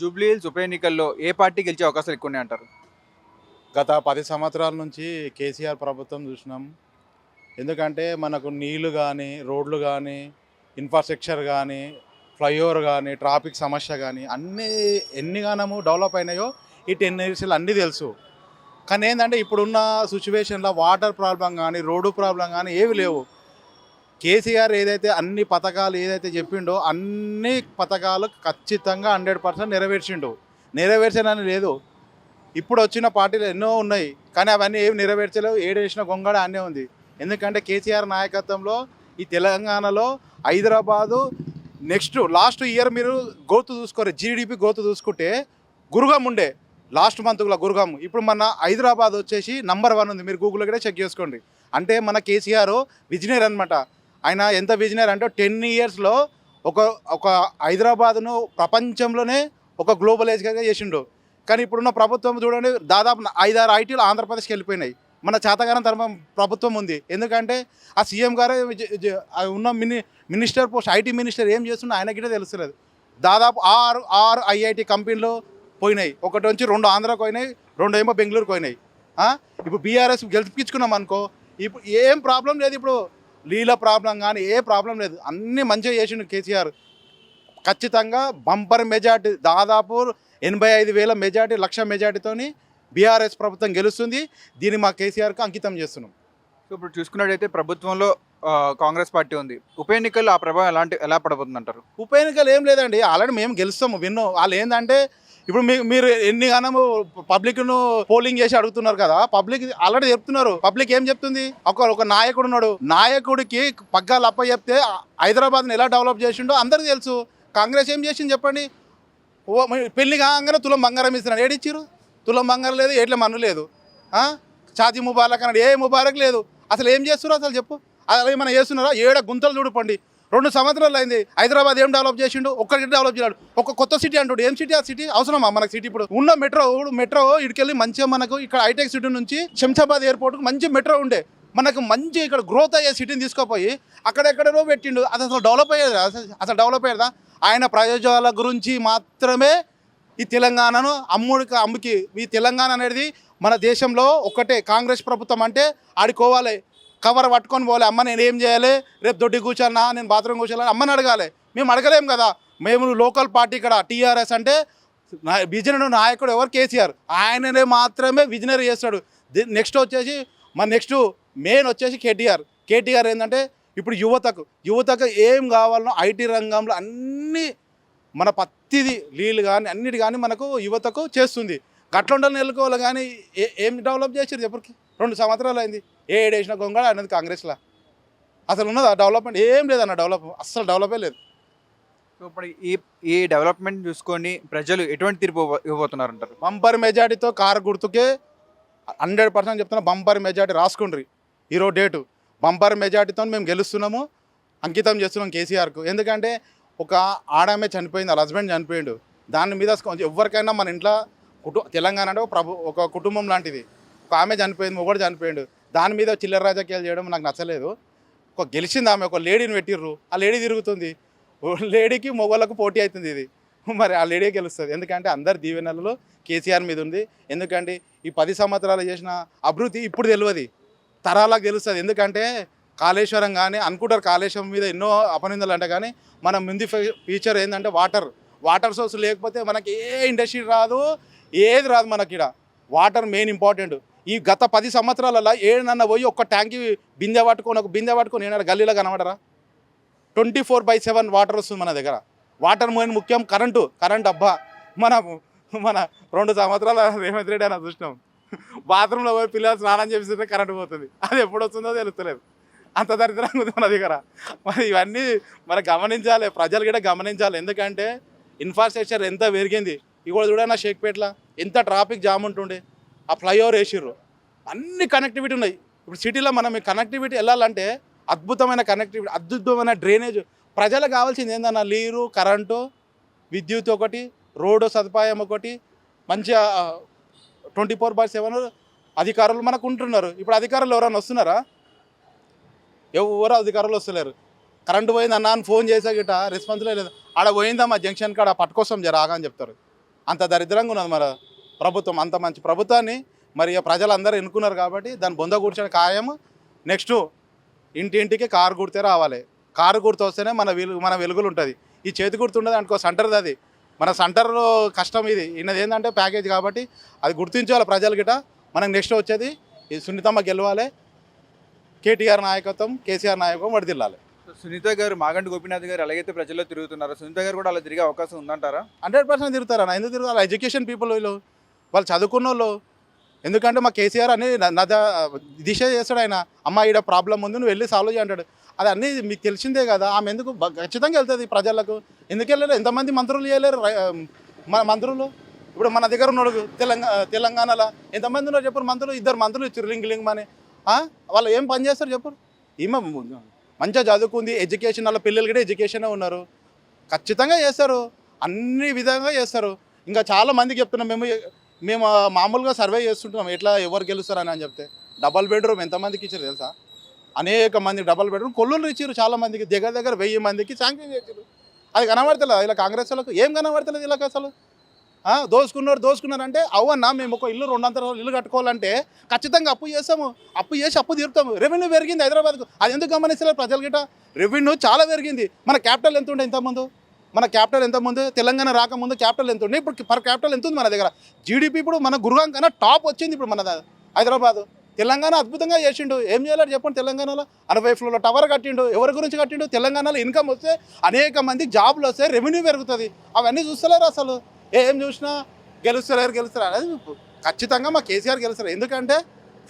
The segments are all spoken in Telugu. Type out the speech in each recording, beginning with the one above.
జూబ్లీహిల్స్ ఉప ఎన్నికల్లో ఏ పార్టీ గెలిచే అవకాశాలు ఎక్కువ అంటారు గత పది సంవత్సరాల నుంచి కేసీఆర్ ప్రభుత్వం చూసినాం. ఎందుకంటే మనకు నీళ్ళు కానీ రోడ్లు కానీ ఇన్ఫ్రాస్ట్రక్చర్ కానీ ఫ్లైఓవర్ కానీ ట్రాఫిక్ సమస్య కానీ అన్నీ ఎన్నిగానము డెవలప్ అయినాయో ఈ టెన్ ఇయర్స్లో అన్నీ తెలుసు. కానీ ఏంటంటే ఇప్పుడున్న సిచ్యువేషన్లో వాటర్ ప్రాబ్లం కానీ రోడ్డు ప్రాబ్లం కానీ ఏవి లేవు. కేసీఆర్ ఏదైతే అన్ని పథకాలు ఏదైతే చెప్పిండో అన్ని పథకాలు ఖచ్చితంగా హండ్రెడ్ పర్సెంట్ నెరవేర్చిండు. నెరవేర్చనని లేదు. ఇప్పుడు వచ్చిన పార్టీలు ఎన్నో ఉన్నాయి కానీ అవన్నీ ఏమి నెరవేర్చలేవు. ఏడేసిన గొంగడ అన్నీ ఉంది. ఎందుకంటే కేసీఆర్ నాయకత్వంలో ఈ తెలంగాణలో హైదరాబాదు నెక్స్ట్ లాస్ట్ ఇయర్ మీరు గోతు చూసుకోరు జీడిపి గోతు చూసుకుంటే గురుగం ఉండే. లాస్ట్ మంత్లో గురుగం. ఇప్పుడు మన హైదరాబాద్ వచ్చేసి నంబర్ వన్ ఉంది. మీరు గూగుల్లో కూడా చెక్ చేసుకోండి. అంటే మన కేసీఆర్ విజనీర్ అనమాట ఆయన ఎంత విజనరీ అంటే టెన్ ఇయర్స్లో ఒక ఒక హైదరాబాద్ను ప్రపంచంలోనే ఒక గ్లోబలైజ్గా చేసిండు. కానీ ఇప్పుడున్న ప్రభుత్వం చూడండి దాదాపు ఐదారు ఐటీలు ఆంధ్రప్రదేశ్కి వెళ్ళిపోయినాయి. మన చేతగారం తరఫు ప్రభుత్వం ఉంది. ఎందుకంటే ఆ సీఎం గారే ఉన్న mini minister post IT minister ఏం చేస్తున్నా ఆయనకిటే గిట్టే తెలుస్తలేదు. దాదాపు ఆరు ఆరు ఐఐటి కంపెనీలు పోయినాయి. ఒకటి వచ్చి రెండు ఆంధ్రాకు పోయినాయి రెండు ఏమో బెంగళూరుకు పోయినాయి. ఇప్పుడు బీఆర్ఎస్ గెలిపించుకున్నాం అనుకో ఇప్పుడు ఏం ప్రాబ్లం లేదు ఇప్పుడు. నీళ్ళ ప్రాబ్లం కానీ ఏ ప్రాబ్లం లేదు. అన్నీ మంచిగా చేసిండు కేసీఆర్. ఖచ్చితంగా బంపర్ మెజార్టీ దాదాపు ఎనభై ఐదు వేల మెజార్టీ లక్ష మెజార్టీతోని బీఆర్ఎస్ ప్రభుత్వం గెలుస్తుంది. దీన్ని మా కేసీఆర్కి అంకితం చేస్తున్నాం. సో ఇప్పుడు చూసుకున్నట్టయితే ప్రభుత్వంలో కాంగ్రెస్ పార్టీ ఉంది. ఉప ఎన్నికల్లో ఆ ప్రభావం ఎలాంటి ఎలా పడబోతుంది అంటారు ఉప ఎన్నికలు ఏం లేదండి. ఆల్రెడీ మేము గెలుస్తాము. విన్నో వాళ్ళు ఏంటంటే ఇప్పుడు మీ మీరు ఎన్ని గానము పబ్లిక్ను పోలింగ్ చేసి అడుగుతున్నారు కదా పబ్లిక్ ఆల్రెడీ చెప్తున్నారు. పబ్లిక్ ఏం చెప్తుంది? ఒక ఒక నాయకుడు ఉన్నాడు. నాయకుడికి పగ్గాలు అప్ప చెప్తే హైదరాబాద్ని ఎలా డెవలప్ చేసిండో అందరికీ తెలుసు. కాంగ్రెస్ ఏం చేసింది చెప్పండి? ఓ పెళ్ళి కాగానే తులం బంగారం ఇస్తున్నాడు. ఏడిచ్చిరు తులం బంగారం లేదు ఏట్ల మన్ను లేదు. ఛాతి ఛాతీ ముబారక్ అన్నాడు. ఏ ముబారక్ లేదు. అసలు ఏం చేస్తున్నారు అసలు చెప్పు. అసలు ఏమైనా చేస్తున్నారా? ఏడ గుంతలు చూడుకోండి రెండు సంవత్సరాలు అయింది. హైదరాబాద్ ఏం డెవలప్ చేసిండు? ఒక్కడికి డెవలప్ చేయడు ఒక కొత్త సిటీ అంటాడు. ఏం సిటీ ఆ సిటీ అవసరమా? మనకు సిటీ ఇప్పుడు ఉన్న మెట్రో మెట్రో ఇక్కడికెళ్ళి మంచిగా మనకు ఇక్కడ హైటెక్ సిటీ నుంచి శంషాబాద్ ఎయిర్పోర్ట్కి మంచి మెట్రో ఉండే. మనకు మంచి ఇక్కడ గ్రోత్ అయ్యే సిటీని తీసుకుపోయి అక్కడెక్కడో పెట్టిండు. అది అసలు డెవలప్ అయ్యేది? అసలు డెవలప్ అయ్యేదా? ఆయన ప్రయోజనాల గురించి మాత్రమే ఈ తెలంగాణను అమ్ముడికి అమ్ముకి ఈ తెలంగాణ అనేది మన దేశంలో ఒక్కటే కాంగ్రెస్ ప్రభుత్వం అంటే ఆడుకోవాలి. కవర్ పట్టుకొని పోలే. అమ్మ నేను ఏం చేయాలి? రేపు దొడ్డి కూర్చోనా నేను బాత్రూమ్ కూర్చోాలని అమ్మని అడగాలి. మేము అడగలేం కదా. మేము లోకల్ పార్టీ ఇక్కడ టీఆర్ఎస్ అంటే విజనరీ నాయకుడు ఎవరు? కేసీఆర్. ఆయననే మాత్రమే విజనరీ చేస్తాడు. నెక్స్ట్ వచ్చేసి మన నెక్స్ట్ మెయిన్ వచ్చేసి కేటీఆర్. కేటీఆర్ ఏంటంటే ఇప్పుడు యువతకు యువతకు ఏం కావాలనో ఐటీ రంగంలో అన్నీ మన పత్తిది నీళ్ళు కానీ అన్నిటి కానీ మనకు యువతకు చేస్తుంది. గట్లుండలు నెలకోవాలి కానీ ఏ ఏం డెవలప్ చేసారు ఎప్పటికి? రెండు సంవత్సరాలు అయింది. ఏ ఏడేసిన గొంగళ అనేది కాంగ్రెస్లో. అసలు ఉన్నదా డెవలప్మెంట్? ఏం లేదన్న డెవలప్ అస్సలు డెవలపే లేదు. ఇప్పుడు ఈ ఈ డెవలప్మెంట్ చూసుకొని ప్రజలు ఎటువంటి తీర్పు ఇవ్వ- ఇవ్వబోతున్నారు అంటారు బంపర్ మెజార్టీతో కారు గుర్తుకే హండ్రెడ్ పర్సెంట్ చెప్తున్నా బంపర్ మెజార్టీ రాసుకుండ్రి. ఈరోజు డేటు. బంపర్ మెజార్టీతో మేము గెలుస్తున్నాము అంకితం చేస్తున్నాం కేసీఆర్కు. ఎందుకంటే ఒక ఆడామే చనిపోయింది వాళ్ళ హస్బెండ్ చనిపోయిండు. దాని మీద కొంచెం ఎవరికైనా మన ఇంట్లో కుటు తెలంగాణ అంటే ఒక ప్రభు ఒక కుటుంబం లాంటిది. ఒక ఆమె చనిపోయింది మొగడు చనిపోయాడు. దాని మీద చిల్లర రాజకీయాలు చేయడం నాకు నచ్చలేదు. ఒక గెలిచింది ఆమె ఒక లేడీని పెట్టిర్రు. ఆ లేడీ తిరుగుతుంది. లేడీకి మొగోళ్ళకు పోటీ అవుతుంది ఇది. మరి ఆ లేడీ గెలుస్తుంది. ఎందుకంటే అందరి దీవెనలలో కేసీఆర్ మీద ఉంది. ఎందుకంటే ఈ పది సంవత్సరాలు చేసిన అభివృద్ధి ఇప్పుడు తెలియదు. తరాలకు తెలుస్తుంది. ఎందుకంటే కాళేశ్వరం కానీ అనుకుంటారు కాళేశ్వరం మీద ఎన్నో అపనిందలు అంటే కానీ మన ముందు ఫ్యూచర్ ఏంటంటే వాటర్. వాటర్ సోర్స్ లేకపోతే మనకి ఏ ఇండస్ట్రీ రాదు. ఏది రాదు మనకి ఇక్కడ వాటర్ మెయిన్ ఇంపార్టెంట్. ఈ గత పది సంవత్సరాలలో ఏడనన్న పోయి ఒక్క ట్యాంకి బిందె పట్టుకొని ఒక బిందె పట్టుకొని ఏనాడు గల్లీలో కనబడరా? Twenty four by seven water వస్తుంది మన దగ్గర. వాటర్ మెయిన్ ముఖ్యం కరెంటు. కరెంట్ అబ్బా. మన మన రెండు సంవత్సరాల రేవంత్ రెడ్డి అని చూసినాం బాత్రూంలో పోయి పిల్లలు స్నానం చేపిస్తుంటే కరెంట్ పోతుంది. అది ఎప్పుడు వస్తుందో తెలుస్తలేదు. అంత దరిద్రంగా ఉంది మన దగ్గర. మరి ఇవన్నీ మనం గమనించాలి. ప్రజలు కూడా గమనించాలి. ఎందుకంటే ఇన్ఫ్రాస్ట్రక్చర్ ఎంత పెరిగింది. ఇవాళ చూడన్నా షేక్పేట్ల. ఎంత ట్రాఫిక్ జామ్ ఉంటుండే ఆ ఫ్లైఓవర్ వేసిర్రు. అన్ని కనెక్టివిటీ ఉన్నాయి. ఇప్పుడు సిటీలో మనం కనెక్టివిటీ వెళ్ళాలంటే అద్భుతమైన కనెక్టివిటీ అద్భుతమైన డ్రైనేజ్. ప్రజలకు కావాల్సింది ఏందన్న నీరు కరెంటు విద్యుత్ ఒకటి రోడ్డు సదుపాయం ఒకటి మంచిగా ట్వంటీ ఫోర్ బై సెవెన్ అధికారులు మనకు ఉంటున్నారు. ఇప్పుడు అధికారులు ఎవరైనా వస్తున్నారా? ఎవరు అధికారులు వస్తలేరు. కరెంటు పోయిందన్నా అని ఫోన్ చేసా గిట్ట రెస్పాన్స్ లేదు. ఆడ పోయిందమ్మా జంక్షన్ కాడ పట్టుకోసం జర ఆగా అని చెప్తారు. అంత దరిద్రంగా ఉన్నది మన ప్రభుత్వం అంత మంచి ప్రభుత్వాన్ని మరి ఇక ప్రజలందరూ ఎన్నుకున్నారు కాబట్టి దాన్ని బొంద కూర్చొని ఖాయం. నెక్స్ట్ ఇంటింటికి కారు గుర్తే రావాలి. కారు గుర్తు వస్తేనే మన వెలుగు మన వెలుగులు ఉంటుంది. ఈ చేతి గుర్తు ఉండదు అనుకో సెంటర్ది అది. మన సెంటర్లో కష్టం ఇది. ఇన్నది ఏంటంటే ప్యాకేజ్ కాబట్టి అది గుర్తించాలి ప్రజలు గిట. మనకు నెక్స్ట్ వచ్చేది ఈ సున్నితమ్మ గెలవాలి. కేటీఆర్ నాయకత్వం కేసీఆర్ నాయకత్వం వడిదిల్లాలి. సునీత గారు మాగంటి గోపీనాథ్ గారు ఎలాగైతే ప్రజల్లో తిరుగుతున్నారో సునీత గారు కూడా అలా తిరిగే అవకాశం ఉందంటారా? హండ్రెడ్ పర్సెంట్ తిరుగుతారా ఎందుకు తిరుగుతారు? ఎడ్యుకేషన్ పీపుల్ వీళ్ళు. వాళ్ళు చదువుకున్న వాళ్ళు ఎందుకంటే మా కేసీఆర్ అని నద దిశ చేస్తాడు ఆయన. అమ్మ ఈడ ప్రాబ్లం ఉంది నువ్వు వెళ్ళి సాల్వ్ చేయంటాడు అది అన్నీ మీకు తెలిసిందే కదా. ఆమె ఎందుకు ఖచ్చితంగా వెళ్తుంది ప్రజలకు? ఎందుకు వెళ్ళలేరు? ఎంతమంది మంత్రులు చేయలేరు? మన మంత్రులు? ఇప్పుడు మన దగ్గర ఉన్నాడు తెలంగాణ తెలంగాణలో ఎంతమంది ఉన్నారు చెప్పరు మంత్రులు? ఇద్దరు మంత్రులు ఇచ్చారు లింగ్ లింగ్ అని వాళ్ళు ఏం పని చేస్తారు చెప్పరు ఈమె మంచిగా చదువుకుంది ఎడ్యుకేషన్ వాళ్ళ పిల్లలు కూడా ఎడ్యుకేషనే ఉన్నారు. ఖచ్చితంగా చేస్తారు. అన్ని విధంగా చేస్తారు. ఇంకా చాలా మందికి చెప్తున్నాం మేము మేము మామూలుగా సర్వే చేస్తుంటున్నాం. ఎట్లా ఎవరు గెలుస్తారని అని చెప్తే డబల్ బెడ్రూమ్ ఎంతమందికి ఇచ్చారు తెలుసా? అనేక మంది డబల్ బెడ్రూమ్ కొల్లులు ఇచ్చారు చాలా మందికి దగ్గర దగ్గర వెయ్యి మందికి శాంక్షన్ చేశారు అది కనబడతలేదు? ఇలా కాంగ్రెస్ వాళ్ళకు ఏం కనబడతలేదు ఇలా అసలు? దోసుకున్నారు దోసుకున్నారు అంటే అవన్నా మేము ఒక ఇల్లు రెండు అంతరాలు ఇల్లు కట్టుకోవాలంటే ఖచ్చితంగా అప్పు చేస్తాము. అప్పు చేసి అప్పు తీరుతాము. రెవెన్యూ పెరిగింది హైదరాబాద్కు. అది ఎందుకు గమనిస్తలేదు ప్రజల గిట రెవెన్యూ చాలా పెరిగింది. మన క్యాపిటల్ ఎంత ఉండే ఇంతకుముందు? మన క్యాపిటల్ ఎంత ముందు? తెలంగాణ రాకముందు క్యాపిటల్ ఎంత ఉండే? ఇప్పుడు పర్ క్యాపిటల్ ఎంత ఉంది మన దగ్గర? జీడిపి ఇప్పుడు మన గురుగాం కన్నా టాప్ వచ్చింది ఇప్పుడు మన హైదరాబాదు హైదరాబాద్. తెలంగాణ అద్భుతంగా చేసిండు. ఏం చేయాలని చెప్పండి తెలంగాణలో? అరవై ఫ్లోర్లో టవర్ కట్టిండు. ఎవరి గురించి కట్టిండు? తెలంగాణలో ఇన్కమ్ వస్తే అనేక మంది జాబ్లు వస్తే రెవెన్యూ పెరుగుతుంది. అవన్నీ చూస్తలేరు అసలు? ఏం చూసినా గెలుస్తలేరు గెలుస్తారు? అనేది ఖచ్చితంగా మా కేసీఆర్ గెలుస్తారు ఎందుకంటే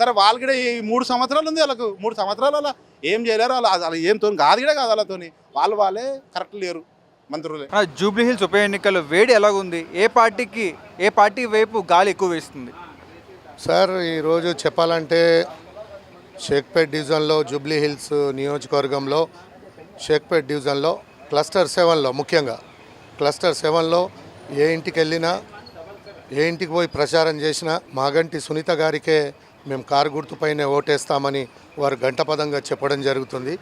సరే వాళ్ళు కూడా ఈ మూడు సంవత్సరాలు ఉంది వాళ్ళకు. మూడు సంవత్సరాలు అలా ఏం చేయలేరు. అలా అలా ఏం తోని కాదు కూడా కాదు వాళ్ళతోని. వాళ్ళు వాళ్ళే కరెక్ట్ లేరు మంత్రులే. జూబ్లీ హిల్స్ ఉప ఎన్నికల్లో వేడి ఎలాగుంది? ఏ పార్టీకి ఏ పార్టీ వైపు గాలి ఎక్కువ వేస్తుంది? సార్ ఈరోజు చెప్పాలంటే షేక్పేట్ డివిజన్లో జూబ్లీ హిల్స్ నియోజకవర్గంలో షేక్పేట్ డివిజన్లో క్లస్టర్ సెవెన్లో ముఖ్యంగా క్లస్టర్ సెవెన్లో ఏ ఇంటికి వెళ్ళినా ఏ ఇంటికి పోయి ప్రచారం చేసినా మాగంటి సునీత గారికే మేము కారు గుర్తుపైనే ఓటేస్తామని వారు గంటపదంగా చెప్పడం జరుగుతుంది.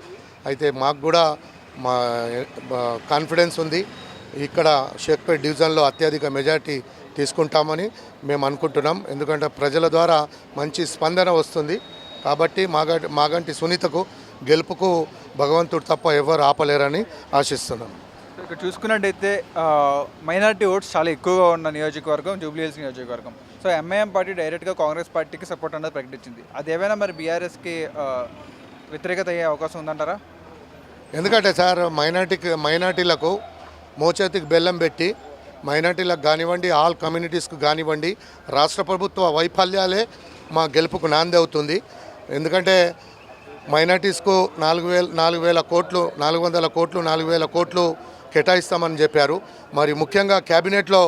అయితే మాకు కూడా మా కాన్ఫిడెన్స్ ఉంది. ఇక్కడ షేక్పేట్ డివిజన్లో అత్యధిక మెజార్టీ తీసుకుంటామని మేము అనుకుంటున్నాం. ఎందుకంటే ప్రజల ద్వారా మంచి స్పందన వస్తుంది. కాబట్టి మాగంటి మాగంటి సునీతకు గెలుపుకు భగవంతుడు తప్ప ఎవరు ఆపలేరని ఆశిస్తున్నాం. ఇక్కడ చూసుకున్నట్టయితే మైనార్టీ ఓట్స్ చాలా ఎక్కువగా ఉన్న నియోజకవర్గం జూబ్లీహిల్స్ నియోజకవర్గం. సో ఎంఐఎం పార్టీ డైరెక్ట్గా కాంగ్రెస్ పార్టీకి సపోర్ట్ అనేది ప్రకటించింది. అది ఏమైనా మరి బీఆర్ఎస్కి వ్యతిరేకత అయ్యే అవకాశం ఉందంటారా? ఎందుకంటే సార్ మైనార్టీకి మైనార్టీలకు మోచేతికి బెల్లం పెట్టి మైనార్టీలకు కానివ్వండి ఆల్ కమ్యూనిటీస్కి కానివ్వండి రాష్ట్ర ప్రభుత్వ వైఫల్యాలే మా గెలుపుకు నాంది అవుతుంది. ఎందుకంటే మైనార్టీస్కు నాలుగు వేల నాలుగు వేల కోట్లు నాలుగు వందల కోట్లు నాలుగు వేల కోట్లు కేటాయిస్తామని చెప్పారు. మరి ముఖ్యంగా క్యాబినెట్లో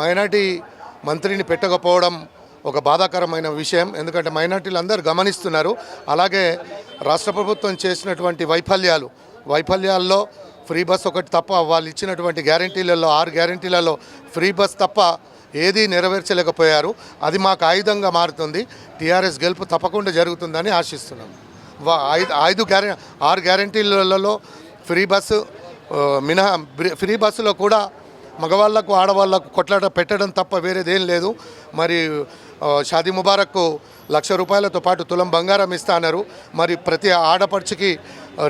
మైనార్టీ మంత్రిని పెట్టకపోవడం ఒక బాధాకరమైన విషయం. ఎందుకంటే మైనార్టీలు అందరూ గమనిస్తున్నారు. అలాగే రాష్ట్ర ప్రభుత్వం చేసినటువంటి వైఫల్యాలు వైఫల్యాల్లో ఫ్రీ బస్ ఒకటి తప్ప వాళ్ళు ఇచ్చినటువంటి గ్యారంటీలలో ఆరు గ్యారంటీలలో ఫ్రీ బస్ తప్ప ఏదీ నెరవేర్చలేకపోయారు. అది మాకు ఆయుధంగా మారుతుంది. టీఆర్ఎస్ గెలుపు తప్పకుండా జరుగుతుందని ఆశిస్తున్నాం. ఐదు ఐదు గ్యారె ఆరు గ్యారంటీలలో ఫ్రీ బస్సు మినహా ఫ్రీ బస్సులో కూడా మగవాళ్ళకు ఆడవాళ్ళకు కొట్లాట పెట్టడం తప్ప వేరేదేం లేదు. మరి షాదీ ముబారక్కు లక్ష రూపాయలతో పాటు తులం బంగారం ఇస్తా అన్నారు. మరి ప్రతి ఆడపడుచుకి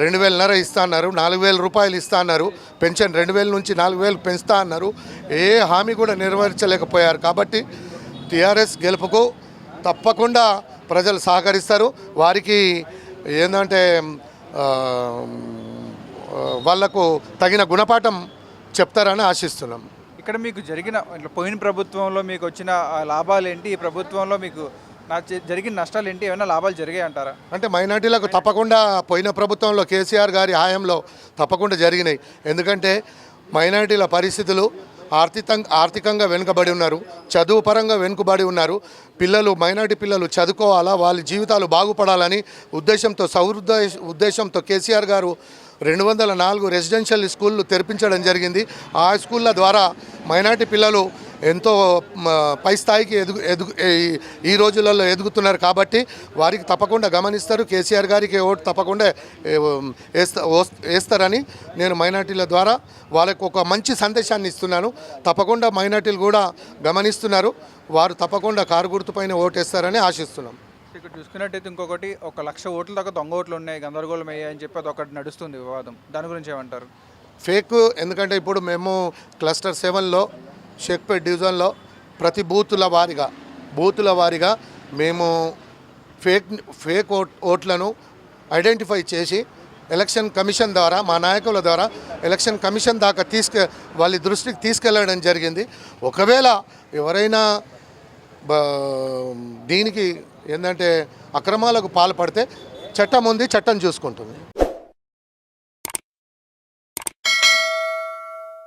రెండు వేలన్నర ఇస్తా అన్నారు. నాలుగు వేల రూపాయలు ఇస్తా అన్నారు. పెన్షన్ రెండు వేల నుంచి నాలుగు వేలు పెంచుతా అన్నారు. ఏ హామీ కూడా నెరవేర్చలేకపోయారు. కాబట్టి టీఆర్ఎస్ గెలుపుకు తప్పకుండా ప్రజలు సహకరిస్తారు. వారికి ఏంటంటే వాళ్ళకు తగిన గుణపాఠం చెప్తారని ఆశిస్తున్నాం. ఇక్కడ మీకు జరిగిన పోయిన ప్రభుత్వంలో మీకు వచ్చిన లాభాలు ఏంటి ఈ ప్రభుత్వంలో మీకు జరిగిన నష్టాలు ఏంటి ఏమైనా లాభాలు జరిగాయి అంటారా? అంటే మైనార్టీలకు తప్పకుండా పోయిన ప్రభుత్వంలో కేసీఆర్ గారి హయాంలో తప్పకుండా జరిగినాయి. ఎందుకంటే మైనార్టీల పరిస్థితులు ఆర్థిక ఆర్థికంగా వెనుకబడి ఉన్నారు. చదువు పరంగా వెనుకబడి ఉన్నారు. పిల్లలు మైనార్టీ పిల్లలు చదువుకోవాలా? వాళ్ళ జీవితాలు బాగుపడాలని ఉద్దేశంతో సౌహృద ఉద్దేశంతో కేసీఆర్ గారు రెండు వందల నాలుగు రెసిడెన్షియల్ స్కూళ్ళు తెరిపించడం జరిగింది. ఆ స్కూళ్ళ ద్వారా మైనార్టీ పిల్లలు ఎంతో పై స్థాయికి ఎదుగు ఎదుగు ఈ- ఈ రోజులలో ఎదుగుతున్నారు కాబట్టి వారికి తప్పకుండా గమనిస్తారు. కేసీఆర్ గారికి ఓటు తప్పకుండా వేస్తారని నేను మైనార్టీల ద్వారా వాళ్ళకు ఒక మంచి సందేశాన్ని ఇస్తున్నాను. తప్పకుండా మైనార్టీలు కూడా గమనిస్తున్నారు. వారు తప్పకుండా కారు గుర్తుపైన ఓటేస్తారని ఆశిస్తున్నాం. ఇక్కడ చూసుకున్నట్టయితే ఇంకొకటి ఒక లక్ష ఓట్ల దాకా దొంగ ఓట్లు ఉన్నాయి గందరగోళం అయ్యాయని చెప్పి అది ఒకటి నడుస్తుంది వివాదం. దాని గురించి ఏమంటారు? ఫేక్ ఎందుకంటే ఇప్పుడు మేము క్లస్టర్ సెవెన్లో షేక్పేట్ డివిజన్లో ప్రతి బూతుల వారిగా బూతుల వారిగా మేము ఫేక్ ఫేక్ ఓట్ ఓట్లను ఐడెంటిఫై చేసి ఎలక్షన్ కమిషన్ ద్వారా మా నాయకుల ద్వారా ఎలక్షన్ కమిషన్ దాకా తీసుకె వాళ్ళ దృష్టికి తీసుకెళ్ళడం జరిగింది. ఒకవేళ ఎవరైనా దీనికి ఏంటంటే అక్రమాలకు పాల్పడితే చట్టం ఉంది చట్టం చూసుకుంటుంది.